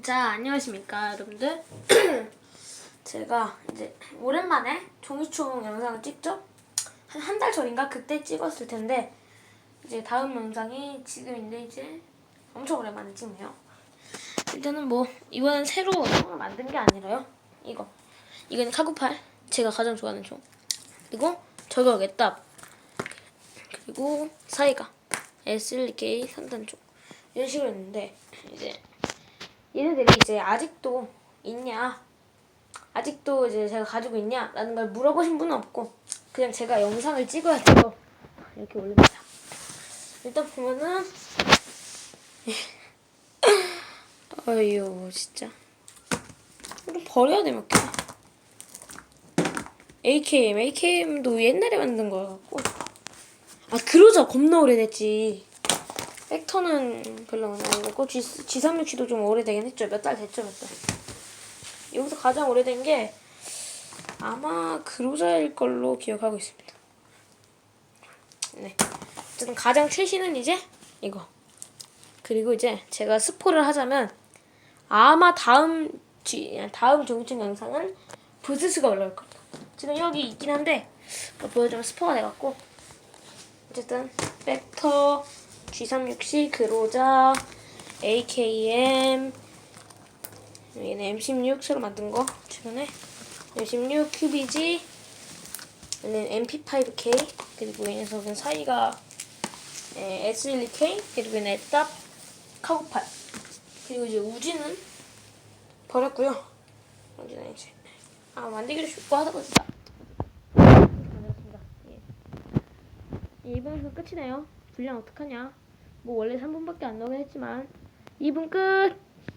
자, 안녕하십니까, 여러분들. 제가 이제 오랜만에 종이총 영상을 찍죠? 한 한 달 전인가 그때 찍었을 텐데 이제 다음 영상이 지금인데 이제 엄청 오랜만에 찍네요. 일단은 뭐 이번엔 새로 총을 만든 게 아니라요. 이거 이거는 카구팔 제가 가장 좋아하는 총. 그리고 저거겠다. 그리고 사이가 S1K 산탄총 이런 식으로 했는데 이제 얘네들이 이제 아직도 있냐? 아직도 이제 제가 가지고 있냐 라는 걸 물어보신 분은 없고 그냥 제가 영상을 찍어야 돼서 이렇게 올립니다. 일단 보면은 아유 진짜. 이거 버려야 돼 몇 개. AKM AKM도 옛날에 만든 거여갖고. 아 그러자 겁나 오래됐지 벡터는 별로 안 오래됐고 G, G360도 좀 오래되긴 했죠. 몇 달 됐죠 몇 달. 여기서 가장 오래된 게 아마 그로자일 걸로 기억하고 있습니다. 네. 어쨌든 가장 최신은 이제 이거. 그리고 이제 제가 스포를 하자면 아마 다음 G, 다음 종이총 영상은 부스스가 올라올 겁니다. 지금 여기 있긴 한데 보여주면 스포가 돼갖고 어쨌든 벡터 G360 그로자 AKM 얘는 M16 새로 만든 거 최근에 M16 QBG 얘는 MP5K 그리고 이 녀석은 사이가 에, S12K 그리고 얘는 에답 카고팔 그리고 이제 우지는 버렸고요 우지는 이제 아 만들기도 쉽고 하다 보니까 만들었습니다 예. 예, 이번 영상 끝이네요. 분량 어떡하냐? 뭐 원래 3분밖에 안 나오긴 했지만 2분 끝!